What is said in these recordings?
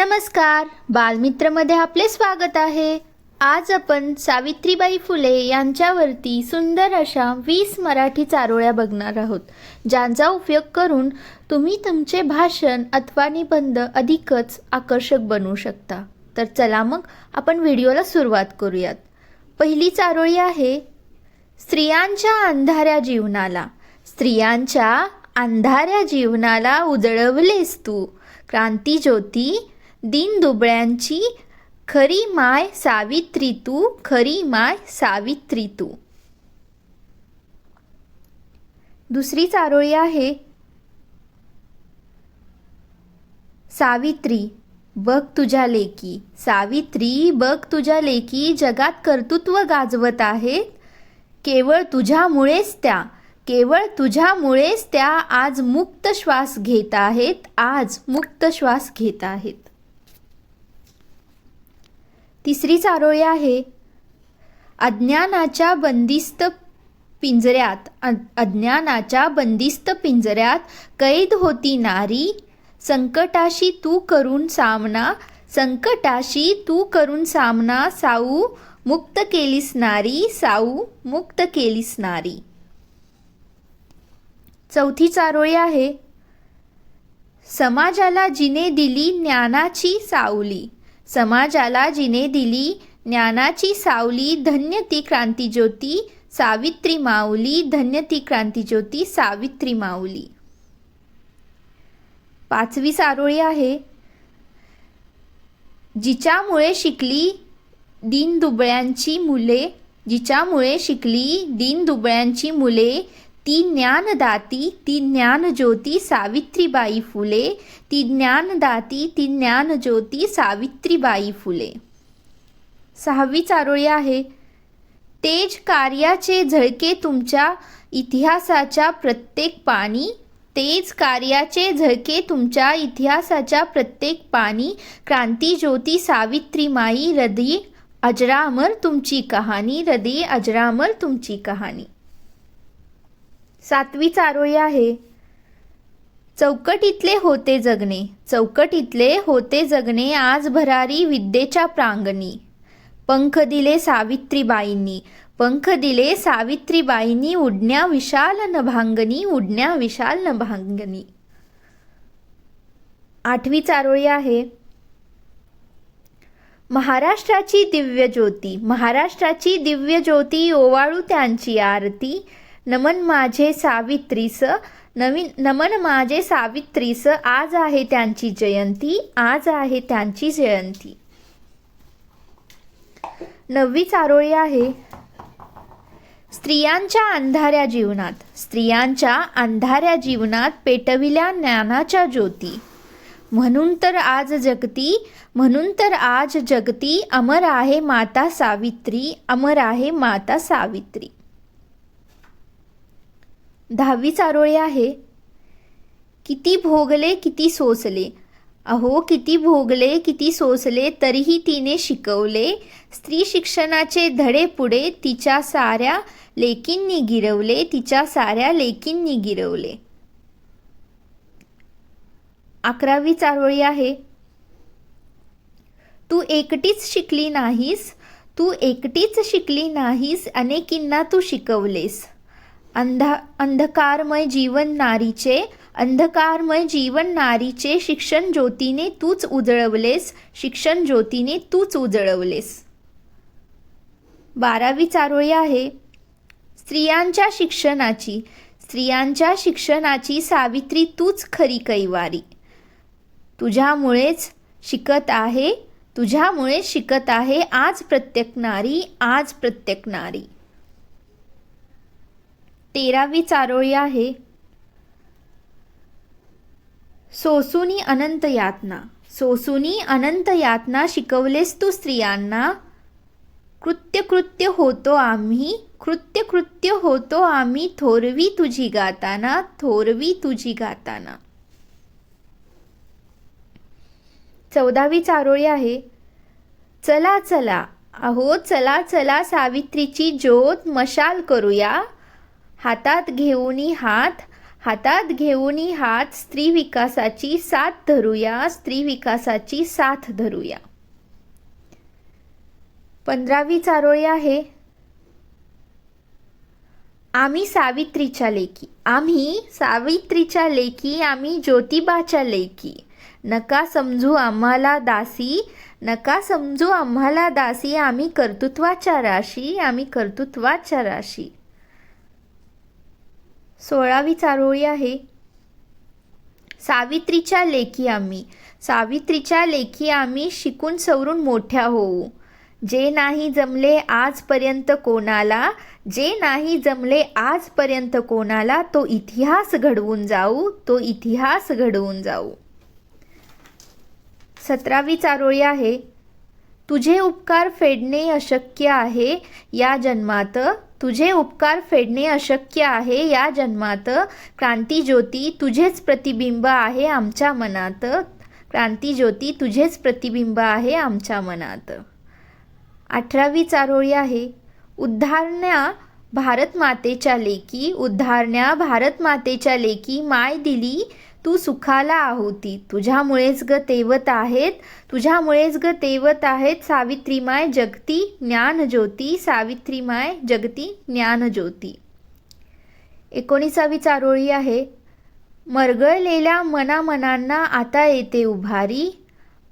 नमस्कार. बालमित्रमध्ये आपले स्वागत आहे. आज आपण सावित्रीबाई फुले यांच्यावरती सुंदर अशा वीस मराठी चारोळ्या बघणार आहोत ज्यांचा उपयोग करून तुम्ही तुमचे भाषण अथवा निबंध अधिकच आकर्षक बनवू शकता. तर चला मग आपण व्हिडिओला सुरुवात करूयात. पहिली चारोळी आहे स्त्रियांच्या अंधाऱ्या जीवनाला. स्त्रियांच्या अंधाऱ्या जीवनाला उजळवलेस तू. क्रांती ज्योती दीनदुबळ्यांची खरी माय सावित्री तू खरी माय सावित्री तू. दुसरी चारोळी आहे. सावित्री बघ तुझ्या लेकी. सावित्री बघ तुझ्या लेकी. जगात कर्तृत्व गाजवत आहेत केवळ तुझ्यामुळेच त्या. केवळ तुझ्यामुळेच त्या आज मुक्त श्वास घेत आहेत. आज मुक्त श्वास घेत आहेत. तिसरी चारोळी आहे. अज्ञानाच्या बंदिस्त पिंजऱ्यात अज्ञानाच्या बंदिस्त पिंजऱ्यात कैद होती नारी. संकटाशी तू करून सामना संकटाशी तू करून सामना साऊ मुक्त केलीस नारी साऊ मुक्त केलीस नारी. चौथी चारोळी आहे. समाजाला जिने दिली ज्ञानाची सावली. समाजाला जिने दिली ज्ञानाची सावली धन्य ती क्रांतीज्योती सावित्री माऊली धन्य ती क्रांतीज्योती सावित्री माऊली. पाचवी सारोळी आहे. जिच्यामुळे शिकली दीनदुबळ्यांची मुले जिच्यामुळे शिकली दीनदुबळ्यांची मुले ती ज्ञानदाती ती ज्ञानज्योती सावित्रीबाई फुले. ती ज्ञानदाती ती ज्ञानज्योती सावित्रीबाई फुले. सहावी चारोळी आहे. तेज कार्याचे झळके तुमच्या इतिहासाच्या प्रत्येक पाणी. तेज कार्याचे झळके तुमच्या इतिहासाच्या प्रत्येक पाणी. क्रांती ज्योती सावित्री माई हृदय अजरामर तुमची कहाणी हृदय अजरामर तुमची कहाणी. सातवी चारोळी आहे. चौकटीतले होते जगणे चौकटीतले होते जगणे आज भरारी विद्येच्या प्रांगणी. पंख दिले सावित्रीबाईंनी पंख दिले सावित्रीबाईंनी उडण्या विशाल नभांगणी उडण्या विशाल नभांगणी. आठवी चारोळी आहे. महाराष्ट्राची दिव्य ज्योती महाराष्ट्राची दिव्य ज्योती ओवाळू त्यांची आरती नमन माझे सावित्रीस नवीन नमन माझे सावित्रीस आज आहे त्यांची जयंती आज आहे त्यांची जयंती. नववी चारोळी आहे. स्त्रियांच्या अंधाऱ्या जीवनात स्त्रियांच्या अंधाऱ्या जीवनात पेटविल्या ज्ञानाच्या ज्योती. म्हणून तर आज जगती म्हणून तर आज जगती अमर आहे माता सावित्री अमर आहे माता सावित्री. दहावी चारोळी आहे. किती भोगले किती सोसले. अहो किती भोगले किती सोसले तरीही तिने शिकवले. स्त्री शिक्षणाचे धडे पुढे तिच्या साऱ्या लेकींनी गिरवले तिच्या साऱ्या लेकींनी गिरवले. अकरावी चारोळी आहे. तू एकटीच शिकली नाहीस तू एकटीच शिकली नाहीस अनेकींना तू शिकवलेस. अंधा अंधकारमय जीवन नारीचे अंधकारमय जीवन नारीचे शिक्षण ज्योतीने तूच उजळवलेस शिक्षण ज्योतीने तूच उजळवलेस. बारावी चारोळी आहे. स्त्रियांच्या शिक्षणाची स्त्रियांच्या शिक्षणाची सावित्री तूच खरी कैवारी. तुझ्यामुळेच शिकत आहे तुझ्यामुळेच शिकत आहे आज प्रत्येक नारी आज प्रत्येक नारी. तेरावी चारोळी आहे. सोसुनी अनंत यातना. सोसुनी अनंत यातना शिकवलेस तू स्त्रियांना. कृत्य कृत्य होतो आम्ही. कृत्य कृत्य होतो आम्ही. थोरवी तुझी गाताना. थोरवी तुझी गाताना. चौदावी चारोळी आहे. चला चला. अहो चला चला सावित्रीची ज्योत मशाल करूया. हातात घेऊनी हात हातात घेऊनी हात स्त्री विकासाची साथ धरूया स्त्री विकासाची साथ धरूया. पंधरावी चारोळी आहे. आम्ही सावित्रीच्या लेकी. आम्ही सावित्रीच्या लेकी आम्ही ज्योतिबाच्या लेकी. नका समजू आम्हाला दासी नका समजू आम्हाला दासी आम्ही कर्तृत्वाच्या राशी आम्ही कर्तृत्वाच्या राशी. सोळावी चारोळी आहे. सावित्रीच्या लेखी आम्ही. सावित्रीच्या लेखी आम्ही शिकून सवरून मोठ्या होऊ. जे नाही जमले आजपर्यंत कोणाला जे नाही जमले आजपर्यंत कोणाला तो इतिहास घडवून जाऊ तो इतिहास घडवून जाऊ. सतरावी चारोळी आहे. तुझे उपकार फेडणे अशक्य आहे या जन्मात. तुझे उपकार फेडणे अशक्य आहे या जन्मात. क्रांतीज्योती तुझेच प्रतिबिंब आहे आमच्या मनात. क्रांतीज्योती तुझेच प्रतिबिंब आहे आमच्या मनात. अठरावी चारोळी आहे. उद्धारण्या भारत मातेच्या लेकी उद्धारण्या भारत मातेच्या लेकी माय दिली तू सुखाला आहुती. तुझ्यामुळेच ग तेवत आहेत. तुझ्यामुळेच ग तेवत आहेत सावित्रीमाय जगती ज्ञानज्योती सावित्रीमाय जगती ज्ञानज्योती. एकोणीसावी चारोळी आहे. मरगळलेल्या मनामनांना आता येते उभारी.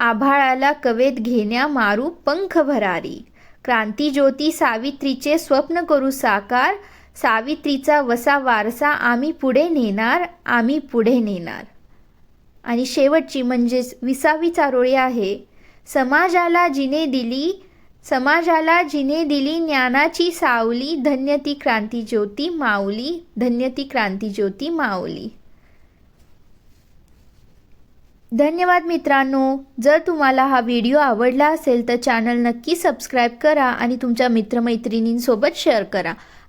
आभाळाला कवेत घेण्या मारू पंख भरारी. क्रांतीज्योती सावित्रीचे स्वप्न करू साकार. सावित्रीचा वसा वारसा आम्ही पुढे नेणार आम्ही पुढे नेणार. आणि शेवटची म्हणजेच विसावी चारोळी आहे. समाजाला जिने दिली समाजाला जिने दिली ज्ञानाची सावली धन्य ती क्रांतीज्योती माऊली धन्य ती क्रांतीज्योती माऊली. धन्यवाद मित्रांनो. जर तुम्हाला हा व्हिडिओ आवडला असेल तर चॅनल नक्की सबस्क्राईब करा आणि तुमच्या मित्रमैत्रिणींसोबत शेअर करा.